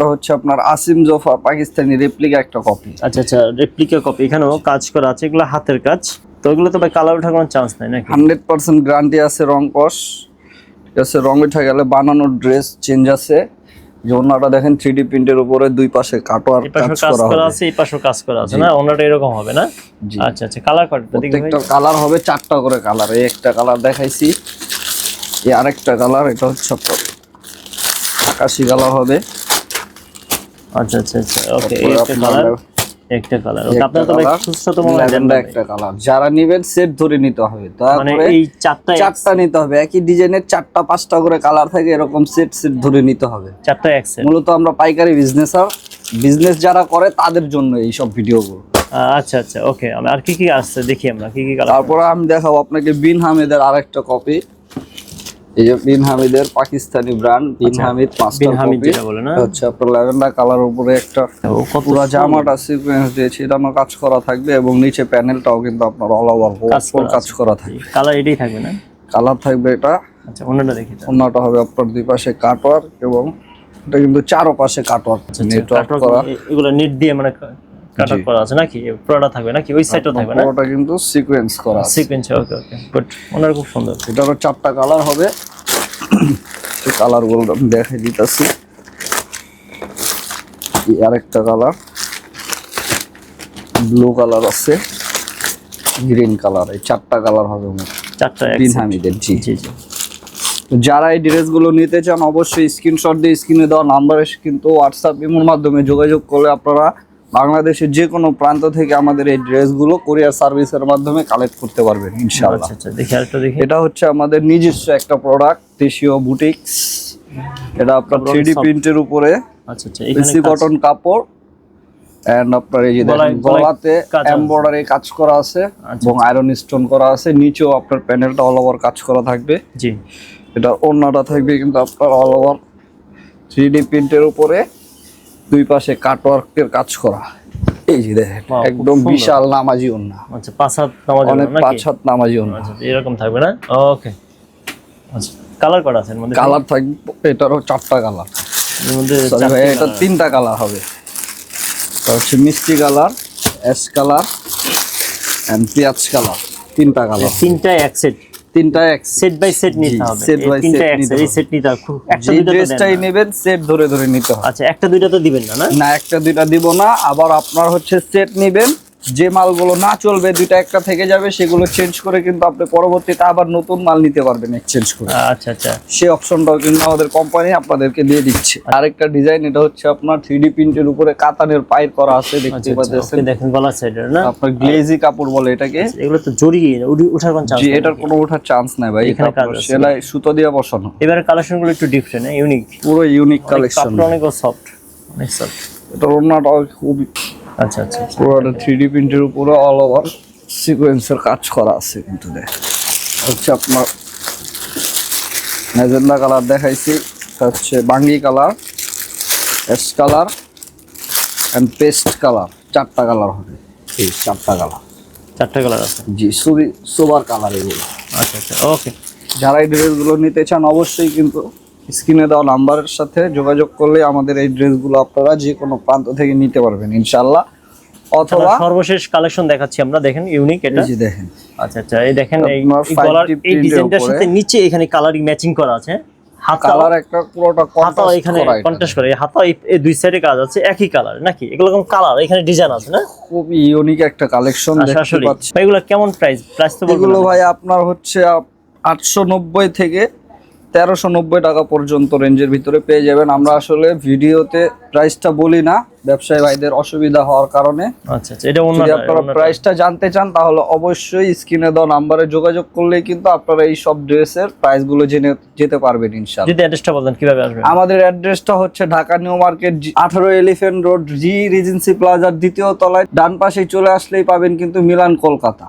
এটা হচ্ছে আপনার আসিম জোফা পাকিস্তানি রেপ্লিকা একটা কপি আচ্ছা আচ্ছা রেপ্লিকা কপি এখানেও কাজ করা আছে এগুলো হাতের কাজ। তো এগুলো তো ভাই কালার ওঠার কোনো চান্স নাই নাকি? হান্ড্রেড পার্সেন্ট গ্যারান্টি আছে রং কস। ঠিক আছে রং উঠে গেলে বানানোর ড্রেস চেঞ্জ আছে। যে ওনাটা দেখেন থ্রি ডি প্রিন্টের উপরে দুই পাশে কাটোয়ার কাজ করা আছে এই পাশেও কাজ করা আছে না? অন্যটা এরকম হবে না? আচ্ছা আচ্ছা কালার কয়টা প্রত্যেকটা কালার হবে চারটা করে কালার এই একটা কালার দেখাইছি। এই আরেকটা কালার এটা হচ্ছে আকাশি কালার হবে। আচ্ছা আচ্ছা আচ্ছা। ওকে একটা কালার একটা কালার ওকে আপনার তো lavender ভাই। একটা কালার যারা নিবেন সেট ধরে নিতে হবে। মানে তারপরে এই চারটা চারটা নিতে হবে। একই ডিজাইনের চারটা পাঁচটা করে কালার থাকে এরকম সেট সেট ধরে নিতে হবে। চারটা এক্সেল মূলত আমরা পাইকারি বিজনেস আর বিজনেস যারা করে তাদের জন্য এই সব ভিডিওগুলো আচ্ছা আচ্ছা। ওকে আর কি কি আসছে দেখি আমরা। কি কি কালার তারপরে আমি দেখাবো আপনাকে বিন হামিদের আরেকটা কপি এই যে বিন হামিদের পাকিস্তানি ব্র্যান্ড বিন হামিদ আচ্ছা, বিন হামিদ যেটা বলে না? হচ্ছে আপনার ল্যাভেন্ডার কালার উপরে একটা পুরো জামাটা সিকোয়েন্স দিয়ে ছিটানো কাজ করা থাকবে এবং নিচে প্যানেলটাও কিন্তু আপনার অল ওভার কাজ করা থাকবে। কালার এটাই থাকবে না? কালার থাকবে এটা। আচ্ছা অন্যটা দেখি অন্যটা হবে আপনার দুই পাশে কাটওয়ার্ক এবং এটা কিন্তু চারো পাশে কাটওয়ার্ক আচ্ছা, নেটওয়ার্ক করা। এগুলো নেট দিয়ে মানে কাট করা আছে নাকি? পুরোটা থাকবে নাকি? ওই সাইডটাও থাকবে না? পুরোটা কিন্তু সিকোয়েন্স করা আছে। সিকোয়েন্স ওকে ওকে বাট ওনার খুব সুন্দর। এটারও চারটা কালার হবে। সেই কালারগুলো আমি দেখাই দিতেছি। এই আরেকটা কালার ব্লু কালার আছে। গ্রিন কালার এই চারটা কালার হবে। চারটা একসাথে। হামিদের জি। জি জি। যারা এই ড্রেসগুলো নিতে চান অবশ্যই স্ক্রিনশট দিয়ে স্ক্রিনে দেওয়া নাম্বারে কিন্তু হোয়াটসঅ্যাপ ইমোর মাধ্যমে যোগাযোগ করলে আপনারা বাংলাদেশের যে কোনো প্রান্ত থেকে আমাদের এই ড্রেসগুলো কোরিয়ার সার্ভিসের মাধ্যমে কালেক্ট করতে পারবেন ইনশাআল্লাহ। আচ্ছা আচ্ছা দেখি আরেকটা দেখি। এটা হচ্ছে আমাদের নিজস্ব একটা প্রোডাক্ট দেশীয় বুটিক্স এটা আপনার কাপড় থ্রি ডি soft। প্রিন্টের উপরে। আচ্ছা আচ্ছা এখানে কটন কাপড় এন্ড আপনার এই যে গলাতে এমব্রয়ডারি কাজ করা আছে এবং আয়রন স্টোন করা আছে নিচেও আপনার প্যানেলটা অল ওভার কাজ করা থাকবে। জি। এটা ওড়নাটা থাকবে কিন্তু আপনার অল ওভার থ্রি ডি প্রিন্টের উপরে। দুই পাশে কাটওয়ার্কের কাজ করা। এই যে দেখেন একদম বিশাল নামাজি আচ্ছা পাঁচ হাত নামাজ অনেক পাঁচ হাত নামাজি আচ্ছা এরকম থাকবে না? ওকে আচ্ছা কালার করা আছে কালার থাকবে এটারও চারটা কালারের মধ্যে এটা তিনটা কালার হবে। হচ্ছে মিষ্টি কালার অ্যাশ কালার পেঁয়াজ কালার তিনটা কালার তিনটা এক সেট তিনটা এক সেট বাই সেট নিতে হবে। সেট বাই তিনটা এক এই সেট নিতে হবে। একটা দুইটা ড্রেসটাই নেবেন সেট ধরে ধরে নিতে হবে। আচ্ছা একটা দুইটা তো দিবেন না না? না একটা দুইটা দিব না আবার আপনার হচ্ছে সেট নেবেন। যে মালগুলো না চলবে দুইটা একটা থেকে যাবে সেগুলো চেঞ্জ করে কিন্তু আপনি পরবর্তীতে আবার নতুন মাল নিতে পারবেন এক্সচেঞ্জ করে। আচ্ছা আচ্ছা। সেই অপশনটাও কিন্তু আমাদের কোম্পানি আপনাদেরকে দিয়ে দিচ্ছে। আরেকটা ডিজাইন এটা হচ্ছে আপনার থ্রি ডি প্রিন্টের উপরে কাতানের পাইর করা আছে দেখতে আচ্ছা আচ্ছা। পাচ্ছেন? দেখেন গলা সাইডের না? আপনার গ্লেজি কাপড় বলে এটাকে। এগুলো তো জড়ি উঠার কোন চান্স এটার কোনো ওঠার চান্স নাই ভাই এখানে সেলাই সুতো দিয়ে বসানো। এবারে কালেকশনগুলো একটু ডিফারেন্ট ইউনিক পুরো ইউনিক কালেকশন অনেক সফট অনেক সফট এটা ওনাটা খুবই আচ্ছা আচ্ছা। পুরোটা থ্রি ডি প্রিন্টের উপরে অল ওভার সিকোয়েন্সের কাজ করা আছে কিন্তু দেখ। হচ্ছে আপনার ম্যাজেন্ডা কালার দেখাইছি হচ্ছে বাঙ্গি colour ash colour and paste colour চারটা কালার হবে। এই চারটা কালার চারটা কালার আছে। জি সুবি সুবার কালার এগুলো। আচ্ছা আচ্ছা ওকে যারা এই ড্রেসগুলো নিতে চান অবশ্যই কিন্তু স্ক্রিনে দেওয়া নাম্বারের সাথে যোগাযোগ করলে আমাদের এই ড্রেসগুলো আপনারা যে কোনো প্রান্ত থেকে নিতে পারবেন ইনশাল্লাহ অথবা সর্বশেষ কালেকশন দেখাচ্ছি আমরা দেখেন ইউনিক এটা। যে দেখেন। আচ্ছা আচ্ছা এই দেখেন এই এই 5D গলার এই ডিজাইনটার সাথে নিচে এখানে কালারিং ম্যাচিং করা আছে। হাতা কালার একটা পুরোটা কন্ট্রাস্ট এখানে কন্ট্রাস্ট করে। এই হাতা এই- এই দুই সাইডে কাজ আছে একই কালার নাকি? এগুলো কোন কালার এখানে ডিজাইন আছে না? খুবই ইউনিক একটা কালেকশন আচ্ছা, দেখতে পাচ্ছি। এগুলো কেমন প্রাইস প্রাইস তো বলবেন ভাই আপনার হচ্ছে আটশো নব্বই থেকে তেরোশো নব্বই টাকা পর্যন্ত রেঞ্জের ভিতরে পেয়ে যাবেন। আমরা আসলে ভিডিওতে প্রাইসটা বলি না ব্যবসায়ী ভাইদের অসুবিধা হওয়ার কারণে। আচ্ছা আচ্ছা এটা যদি আপনারা প্রাইসটা জানতে চান তাহলে অবশ্যই স্ক্রিনে দেওয়া নাম্বারে যোগাযোগ করলে কিন্তু আপনারা এই সব ড্রেসের প্রাইসগুলো জেনে যেতে পারবেন ইনশাআল্লাহ। যদি অ্যাড্রেসটা বলতেন কীভাবে আসবেন আমাদের অ্যাড্রেসটা হচ্ছে ঢাকা নিউ মার্কেট আঠারো এলিফেন্ট রোড জি রিজেন্সি প্লাজার দ্বিতীয় তলায়। ডান পাশে চলে আসলেই পাবেন কিন্তু মিলান কলকাতা।